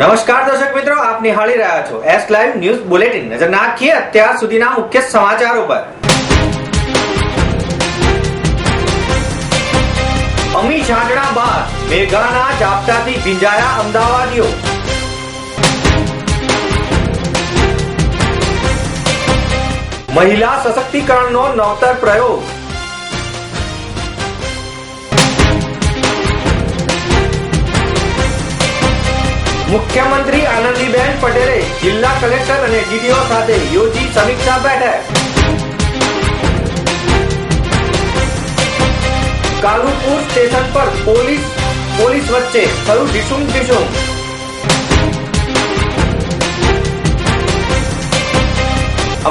નમસ્કાર દર્શક મિત્રો, આપ નિહાળી રહ્યા છો એસ લાઈવ ન્યૂઝ બુલેટિન નજર નાખીએ અત્યાર સુધીના મુખ્ય સમાચારો પર. અમી છાંટણા બાદ મેઘાના ઝાપટાથી ભીંજાયા અમદાવાદીઓ. મહિલા સશક્તિકરણનો નવતર પ્રયોગ. મુખ્યમંત્રી આનંદીબેન પટેલે જિલ્લા કલેક્ટર અને ડીડીઓ સાથે યોજી સમીક્ષા બેઠક. કાલુપુર સ્ટેશન પર પોલીસ પોલીસ વચ્ચે થયું ડીસુમ ડીસુમ.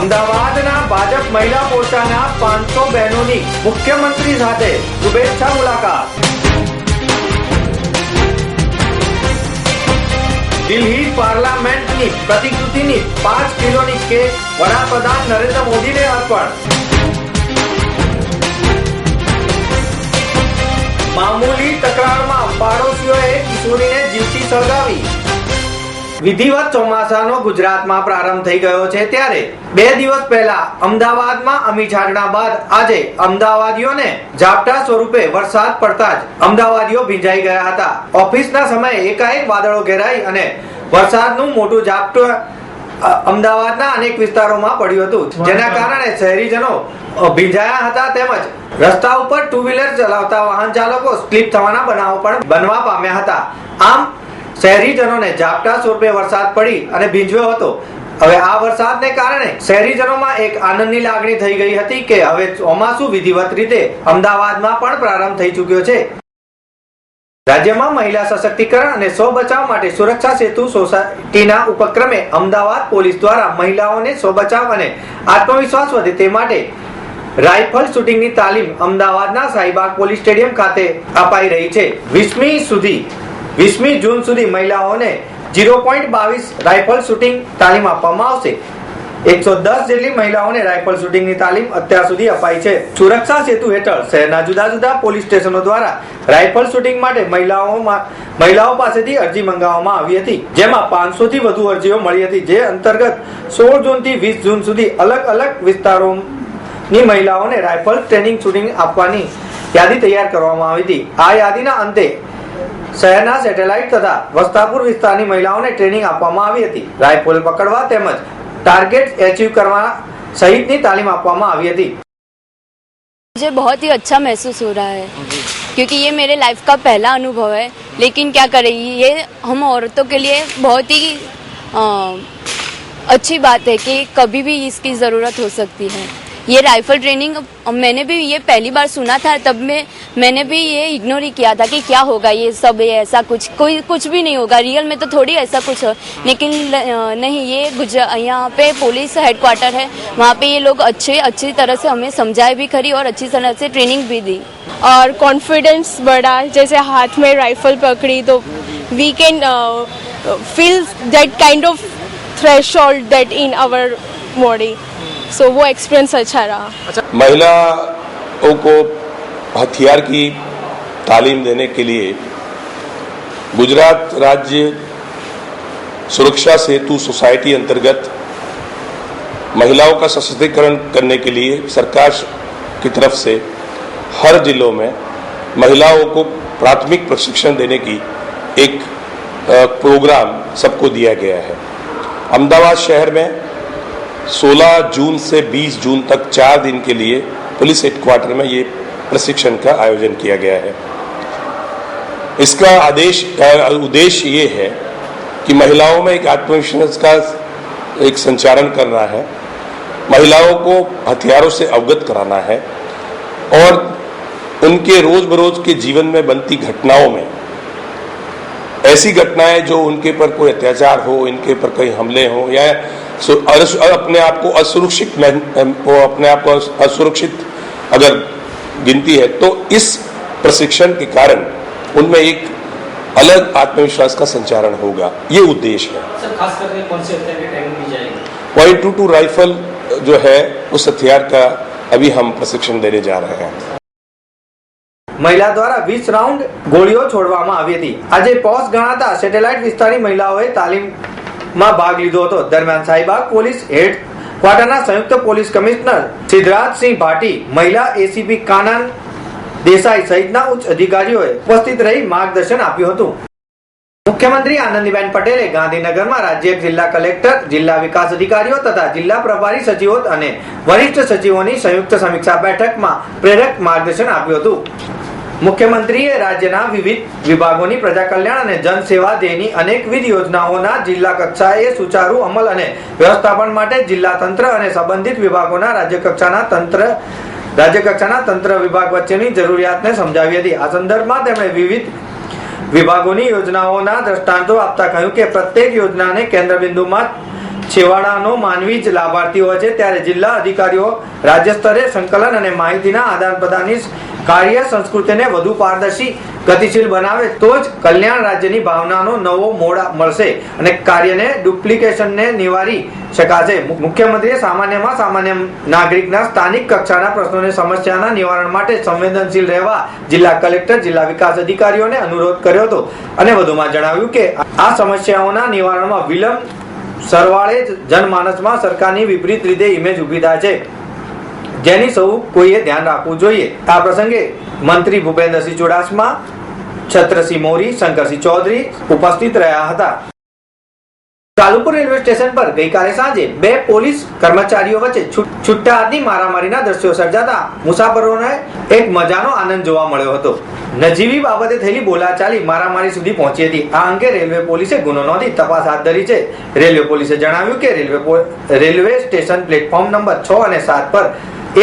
અમદાવાદના ભાજપ મહિલા મોરચાના પાંચસો બહેનોની મુખ્યમંત્રી સાથે શુભેચ્છા મુલાકાત. દિલ્હી પાર્લામેન્ટની પ્રતિકૃતિની પાંચ કિલોની કેક વડાપ્રધાન નરેન્દ્ર મોદીને અર્પણ. મામૂલી તકરારમાં પાડોશીઓએ કિશોરીને જીવતી સળગાવી. વિધિવત ચોમાસાનો ગુજરાતમાં પ્રારંભ થઈ ગયો છે ત્યારે બે દિવસ પહેલા અમદાવાદમાં અમી છાંટણા બાદ આજે અમદાવાદીઓને ઝાપટા સ્વરૂપે વરસાદ પડતા જ અમદાવાદીઓ ભીંજાઈ ગયા હતા. ઓફિસના સમયે એકાએક વાદળો ઘેરાઈ અને વરસાદનું મોટું ઝાપટું અમદાવાદના અનેક વિસ્તારોમાં પડ્યું હતું. જેના કારણે શહેરીજનો ભીંજાયા હતા તેમજ રસ્તા ઉપર ટુ વ્હીલર ચલાવતા વાહન ચાલકો સ્લીપ થવાના બનાવો પણ બનવા પામ્યા હતા. આમ શહેરીજનોને ઝાપટા સ્વરૂપે વરસાદ પડી અને ભીંજવ્યો હતો. હવે આ વરસાદને કારણે શહેરીજનોમાં એક આનંદની લાગણી થઈ ગઈ હતી કે હવે ચોમાસુ વિધિવત રીતે અમદાવાદમાં પણ પ્રારંભ થઈ ચૂક્યો છે. રાજ્યમાં મહિલા સશક્તિકરણ અને સ્વ બચાવ માટે સુરક્ષા સેતુ સોસાયટીના ઉપક્રમે અમદાવાદ પોલીસ દ્વારા મહિલાઓને સ્વ બચાવ અને આત્મવિશ્વાસ વધે તે માટે રાઇફલ શૂટિંગની તાલીમ અમદાવાદના સાહીબાગ પોલીસ સ્ટેડિયમ ખાતે અપાઈ રહી છે. વીસમી સુધી વીસમી જૂન સુધી મહિલાઓને ઝીરો પોઈન્ટ બાવીસ રાઇફલ શૂટિંગ તાલીમ આપવામાં આવશે. એકસો દસ જેટલી મહિલાઓને રાઇફલ શૂટિંગની તાલીમ અત્યાર સુધી અપાઈ છે. સુરક્ષા સેતુ હેઠળ શહેરના જુદા જુદા પોલીસ સ્ટેશનો દ્વારા રાઇફલ શૂટિંગ માટે મહિલાઓમાં મહિલાઓ પાસેથી અરજી મંગાવવામાં આવી હતી. જેમાં પાંચસો થી વધુ અરજીઓ મળી હતી. જે અંતર્ગત સોળ જૂનથી વીસ જૂન સુધી અલગ અલગ વિસ્તારોની મહિલાઓને રાઇફલ ટ્રેનિંગ શૂટિંગ આપવાની યાદી તૈયાર કરવામાં આવી હતી. આ યાદીના અંતે શહેરના સેટેલાઇટ તથા વસ્તાપુર વિસ્તારની મહિલાઓને ટ્રેનિંગ આપવામાં આવી હતી રાઇફલ પકડવા તેમજ ટાર્ગેટ એચીવ કરવા સહિતની તાલીમ આપવામાં આવી હતી मुझे बहुत ही अच्छा महसूस हो रहा है क्योंकि ये मेरे लाइफ का पहला अनुभव है लेकिन क्या करें ये हम औरतों के लिए बहुत ही अ, अच्छी बात है कि कभी भी इसकी ज़रूरत हो सकती है ये राइफल ट्रेनिंग मैंने भी ये पहली बार सुना था, तब में, मैंने भी ये इग्नोर ही किया था कि क्या होगा ये सब, ये ऐसा कुछ, कोई, कुछ भी नहीं होगा रियल में तो थोड़ी ऐसा कुछ हो, लेकिन नहीं, ये गुजरा, यहाँ पे पुलिस हेडक्वार्टर है, वहाँ पे ये लोग अच्छे, अच्छी तरह से हमें समझाए भी खरी और अच्छी तरह से ट्रेनिंग भी दी। और कॉन्फिडेंस बढ़ा, जैसे हाथ में राइफल पकड़ी तो we can feel that kind of thresh that in our body so वो एक्सपीरियंस अच्छा रहा। महिलाओं को हथियार की तालीम देने के लिए गुजरात राज्य सुरक्षा सेतु सोसाइटी अंतर्गत महिलाओं का सशक्तिकरण करने के लिए सरकार की तरफ़ से हर जिलों में महिलाओं को प्राथमिक प्रशिक्षण देने की एक प्रोग्राम सबको दिया गया है। अहमदाबाद शहर में 16 जून से 20 जून तक चार दिन के लिए पुलिस हेडक्वार्टर में ये प्रशिक्षण का आयोजन किया गया है। इसका आदेश उद्देश्य ये है कि महिलाओं में एक आत्मविश्वास का एक संचारण करना है, महिलाओं को हथियारों से अवगत कराना है और उनके रोज बरोज के जीवन में बनती घटनाओं में, ऐसी घटनाएँ जो उनके पर कोई अत्याचार हो, इनके पर कई हमले हो या अपने आप को असुरक्षित महन- वो अपने आप को अस- असुरक्षित अगर गिनती है तो इस प्रशिक्षण के कारण उनमें एक अलग आत्मविश्वास का संचारण होगा ये उद्देश्य है सर खास करके कौन से हथियार की ट्रेनिंग दी जाएगी पॉइंट टू टू राइफल जो है उस हथियार का अभी हम प्रशिक्षण देने जा रहे हैं મહિલા દ્વારા વીસ રાઉન્ડ ગોળીઓ છોડવામાં આવી હતી આજે પોસ ગણાતા સેટેલાઇટ વિસ્તારની મહિલાઓએ તાલીમમાં ભાગ લીધો હતો. દરમિયાન સાઈબાગ પોલીસ હેડ ક્વાર્ટરના સંયુક્ત પોલીસ કમિશનર સિદ્ધરાજસિંહ ભાટી, મહિલા એસીપી કાનન દેસાઈ સહિતના ઉચ્ચ અધિકારીઓએ ઉપસ્થિત રહી માર્ગદર્શન આપ્યું હતું. મુખ્યમંત્રી આનંદીબેન પટેલે ગાંધીનગરમાં રાજ્ય જિલ્લા કલેક્ટર, જિલ્લા વિકાસ અધિકારીઓ તથા જિલ્લા પ્રભારી સચિવો અને વરિષ્ઠ સચિવોની સંયુક્ત સમીક્ષા બેઠકમાં પ્રેરક માર્ગદર્શન આપ્યું હતું. મુખ્યમંત્રીએ રાજ્યના વિવિધ વિભાગોની પ્રજા કલ્યાણ અને જનસેવા ધ્યેયની અનેકવિધ યોજનાઓના જિલ્લા કક્ષાએ સુચારુ અમલ અને વ્યવસ્થાપન માટે જિલ્લા તંત્ર અને સંબંધિત વિભાગોના રાજ્ય કક્ષાના તંત્ર રાજ્ય કક્ષાના તંત્ર વિભાગ વચ્ચેની જરૂરિયાતને સમજાવી હતી. આ સંદર્ભમાં તેમણે વિવિધ વિભાગોની યોજનાઓના દ્રષ્ટાંતો આપતા કહ્યું કે પ્રત્યેક યોજનાને કેન્દ્ર બિંદુમાં છેવાડાનો માનવી જ લાભાર્થી હોય છે, ત્યારે જિલ્લા અધિકારીઓ, રાજ્ય સ્તરે સંકલન અને માહિતીના આદાન પ્રદાનની કાર્ય સંસ્કૃતિને વધુ પારદર્શી, ગતિશીલ બનાવે તો જ કલ્યાણ રાજ્યની ભાવનાનો નવો મોડ મળશે અને કાર્યને ડુપ્લિકેશનને નિવારી શકાશે. મુખ્યમંત્રીએ સામાન્યમાં સામાન્ય નાગરિકના સ્થાનિક કક્ષાના પ્રશ્નોની સમસ્યાના નિવારણ માટે સંવેદનશીલ રહેવા જિલ્લા કલેક્ટર, જિલ્લા વિકાસ અધિકારીઓને અનુરોધ કર્યો હતો અને વધુમાં જણાવ્યું કે આ સમસ્યાઓના નિવારણમાં વિલંબ સરવાળે જ જનમાનસમાં સરકારની વિપરીત રીતે ઇમેજ ઊભી થાય છે. જેની સૌ કોઈએ ધ્યાન રાખવું જોઈએ. આ પ્રસંગે મંત્રી ભૂપેન્દ્રસિંહ ચુડાસમા, છત્રસિંહ મોરી, શંકરસિંહ ચૌધરી ઉપસ્થિત રહ્યા હતા. કાલુપુર રેલવે સ્ટેશન પર ગઈકાલે સાંજે બે પોલીસ કર્મચારીઓ વચ્ચે છુટ્ટા છૂટા હાથની મારામારીના દ્રશ્યો સર્જાતા મુસાફરોને એક મજાનો આનંદ જોવા મળ્યો હતો. નજીવી બાબતે થયેલી બોલાચાલી મારામારી સુધી પહોંચી હતી. આ અંગે રેલવે પોલીસે ગુનો નોંધી તપાસ હાથ ધરી છે. રેલવે પોલીસે જણાવ્યું કે railway railway station platform number છ અને સાત પર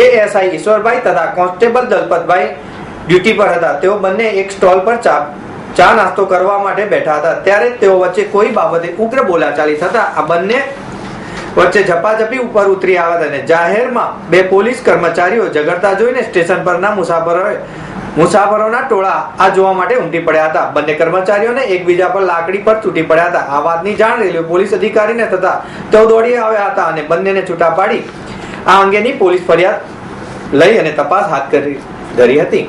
એએસઆઈ ઈશ્વરભાઈ તથા કોન્સ્ટેબલ દલપતભાઈ ડ્યુટી પર હતા. તેઓ બંને એક સ્ટોલ પર ચા ચા નાસ્તો કરવા માટે બેઠા હતા. ત્યારે તેઓ વચ્ચે કોઈ બાબતે ઉગ્ર બોલાચાલી થતા આ બંને વચ્ચે ઝપાઝપી ઉપર ઉતરી આવ્યા હતા અને જાહેરમાં બે પોલીસ કર્મચારીઓ ઝઘડતા જોઈને સ્ટેશન પરના મુસાફરોએ મુસાફરોના ટોળા આ જોવા માટે ઉમટી પડ્યા હતા. બંને કર્મચારીઓને એકબીજા પર લાકડી પર તૂટી પડ્યા હતા. આ વાતની જાણ રેલવે પોલીસ અધિકારીને થતા તેઓ દોડી આવ્યા હતા અને બંનેને છૂટા પાડી આ અંગેની પોલીસ ફરિયાદ લઈ અને તપાસ હાથ કરી ધરી હતી.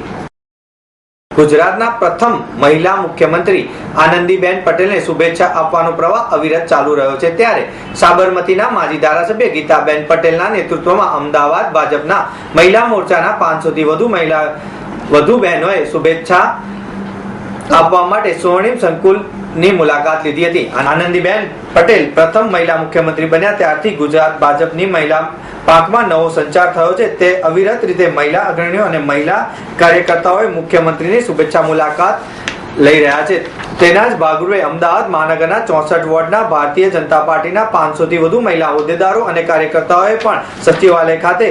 ગુજરાતના પ્રથમ મહિલા મુખ્યમંત્રી આનંદીબેન પટેલને શુભેચ્છા આપવાનો પ્રવાહ અવિરત ચાલુ રહ્યો છે. ત્યારે સાબરમતીના માજી ધારાસભ્ય ગીતાબેન પટેલના નેતૃત્વમાં અમદાવાદ ભાજપના મહિલા મોરચાના પાંચસોથી વધુ મહિલા, વધુ બહેનોએ શુભેચ્છા આપવા માટે સ્વર્ણિમ સંકુલની મુલાકાત લીધી હતી. આનંદીબેન પટેલ પ્રથમ મહિલા મુખ્યમંત્રી બન્યા. ત્યારથી ગુજરાત ભાજપની મહિલા પાકમાં નવો સંચાર થયો છે. તે અવિરત રીતે મહિલા અગ્રણીઓ અને મહિલા કાર્યકર્તાઓએ મુખ્યમંત્રીની શુભેચ્છા મુલાકાત લઈ રહ્યા છે. તેના જ ભાગરૂપે અમદાવાદ મહાનગરના ચોસઠ વોર્ડના ભારતીય જનતા પાર્ટીના પાંચસો થી વધુ મહિલા હોદ્દેદારો અને કાર્યકર્તાઓએ પણ સચિવાલય ખાતે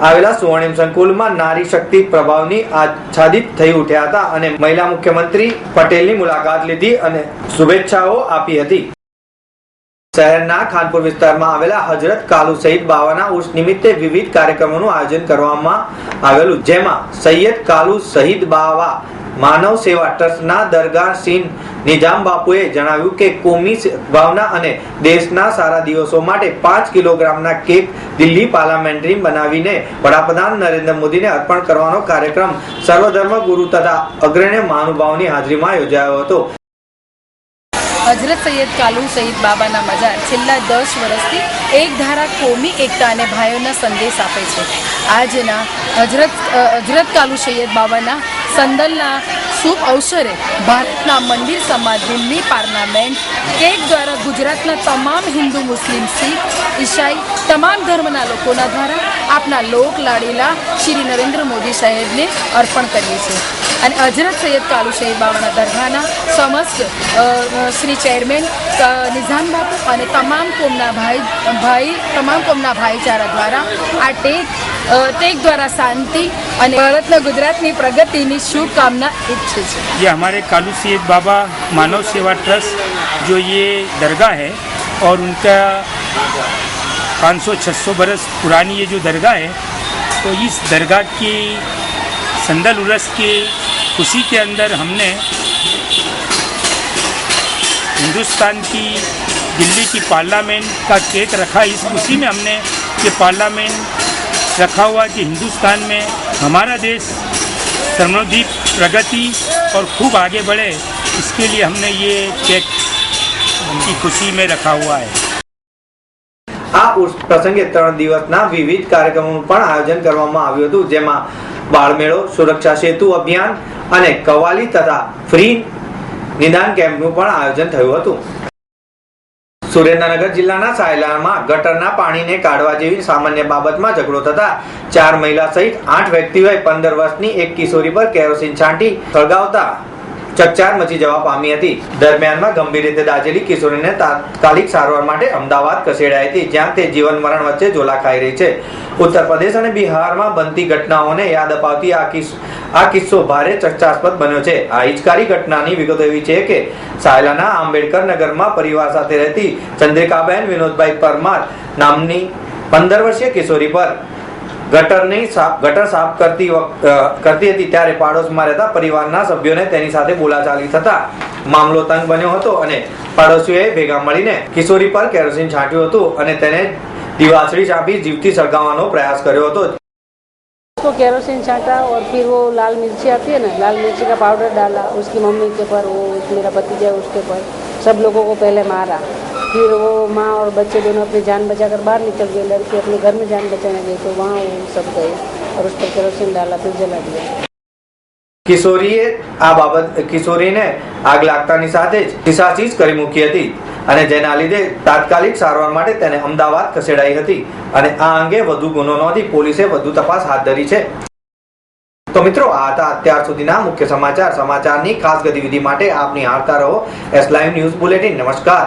આવેલા સુવર્ણિમ સંકુલમાં નારી શક્તિ પ્રભાવની આચ્છાદિત થઈ ઉઠ્યા હતા અને મહિલા મુખ્યમંત્રી પટેલની મુલાકાત લીધી અને શુભેચ્છાઓ આપી હતી. શહેરના ખાનપુર વિસ્તારમાં આવેલા હજરત કાલુ સહિત બાવાના ઉર્ષ નિમિત્તે વિવિધ કાર્યક્રમોનું આયોજન કરવામાં આવેલું, જેમાં સૈયદ કાલુ શહીદ બાવા માનવ સેવા ટ્રસ્ટના દરગાહ સિંહ નિજામ બાપુએ જણાવ્યું કે કોમી ભાવના અને દેશના સારા દિવસો માટે પાંચ કિલોગ્રામના કેક દિલ્હી પાર્લામેન્ટરી બનાવીને વડાપ્રધાન નરેન્દ્ર મોદીને અર્પણ કરવાનો કાર્યક્રમ સર્વધર્મ ગુરુ તથા અગ્રણ્ય મહાનુભાવની હાજરીમાં યોજાયો હતો. હજરત સૈયદ કાલુ સૈયદ બાબાના મજાર છેલ્લા દસ વર્ષથી એક ધારા કોમી એકતા અને ભાઈઓના સંદેશ આપે છે. આજના હજરત હજરત કાલુ સૈયદ બાબાના સંદલના શુભ અવસરે ભારતના મંદિર સમાજ દિલ્હી પાર્લામેન્ટ કેક દ્વારા ગુજરાતના તમામ હિન્દુ મુસ્લિમ શીખ, ઈસાઈ, તમામ ધર્મના લોકોના દ્વારા આપના લોક લાડીલા શ્રી નરેન્દ્ર મોદી સાહેબને અર્પણ કરીએ છીએ. અને હજરત સૈયદ કાલુ સૈયદ બાવાના દરગાહના સમસ્ત શ્રી ચેરમેન નિઝામ બાપુ અને તમામ કોમના ભાઈ ભાઈ, તમામ કોમના ભાઈચારા દ્વારા આ ટેક ટેક દ્વારા શાંતિ અને ભારતના ગુજરાતની પ્રગતિની શુભકામના ઈચ્છે છે ये हमारे कालू सैद बाबा मानव सेवा ट्रस्ट जो ये दरगाह है और उनका 500-600 बरस पुरानी ये जो दरगाह है तो इस दरगाह की संदल उरस की खुशी के अंदर हमने हिंदुस्तान की दिल्ली की पार्लियामेंट का केक रखा इस खुशी में हमने ये पार्लियामेंट रखा हुआ कि हिंदुस्तान में हमारा देश सर्वोधिक प्रगति और खूब आगे बढ़े इसके लिए हमने ये केक उनकी खुशी में रखा हुआ है આ ઉર્સ પ્રસંગે ત્રણ દિવસના વિવિધ કાર્યક્રમોનું પણ આયોજન કરવામાં આવ્યું હતું જેમાં બાળમેળો સુરક્ષા સેતુ અભિયાન અને કવાલી તથા ફ્રી નિદાન કેમ્પનું પણ આયોજન થયું હતું સુરેન્દ્રનગર જિલ્લાના સાયલામાં ગટરના પાણીને કાઢવા જેવી સામાન્ય બાબતમાં ઝઘડો થતા ચાર મહિલા સહિત આઠ વ્યક્તિઓએ પંદર વર્ષની એક કિશોરી પર કેરોસીન છાંટી સળગાવતા ચકચાર મચી જવા પામી હતી. દરમિયાનમાં ગંભીર રીતે દાઝેલી કિશોરીને તાત્કાલિક સારવાર માટે અમદાવાદ ખસેડાઈ હતી, જ્યાં તે જીવન મરણ વચ્ચે ઝોલા ખાઈ રહી છે. ઉત્તર પ્રદેશ અને બિહારમાં બનતી ઘટનાઓને યાદ અપાવતી આ આ કિસ્સો ભારે ચર્ચાસ્પદ બન્યો છે. આ હિચકારી ઘટનાની વિગતો એવી છે કે સાયલાના આંબેડકર નગરમાં પરિવાર સાથે રહેતી ચંદ્રિકાબેન વિનોદભાઈ પરમાર નામની પંદર વર્ષીય કિશોરી પર ગટરની સાફ ગટર સાફ કરતી કરતી હતી. ત્યારે પાડોશમાં રહેતા પરિવારના સભ્યોને તેની સાથે બોલાચાલી થતા મામલો તંગ બન્યો હતો અને પાડોશીઓએ ભેગા મળીને કિશોરી પર કેરોસીન છાંટ્યું હતું અને તેને દિવાસળી ચાંપી જીવથી સળગાવવાનો પ્રયાસ કર્યો હતો. उसको केरोसिन छाटा और फिर वो लाल मिर्ची आती है ना लाल मिर्ची का पाउडर डाला उसकी मम्मी के पर वो मेरा भतीजा है उसके पर सब लोगों को पहले मारा फिर वो माँ और बच्चे दोनों अपनी जान बचा कर बाहर निकल गए लड़की अपने घर में जान बचाने गई तो वहाँ वो सब गए और उस पर केरोसिन डाला फिर जला दिया કિશોરીએ આ બાબત કિશોરીને આગ લાગતાની સાથે જ ટીસાચીજ કરી મૂકી હતી અને જેના લીધે તાત્કાલિક સારવાર માટે તેને અમદાવાદ ખસેડાઈ હતી. અને આ અંગે વધુ ગુનો નોંધી પોલીસે વધુ તપાસ હાથ ધરી છે. તો મિત્રો, આ હતા અત્યાર સુધીના મુખ્ય સમાચાર. સમાચારની ખાસ ગતિવિધિ માટે આપની હારતા રહો. એસ લાઈવ ન્યૂઝ બુલેટિન નમસ્કાર.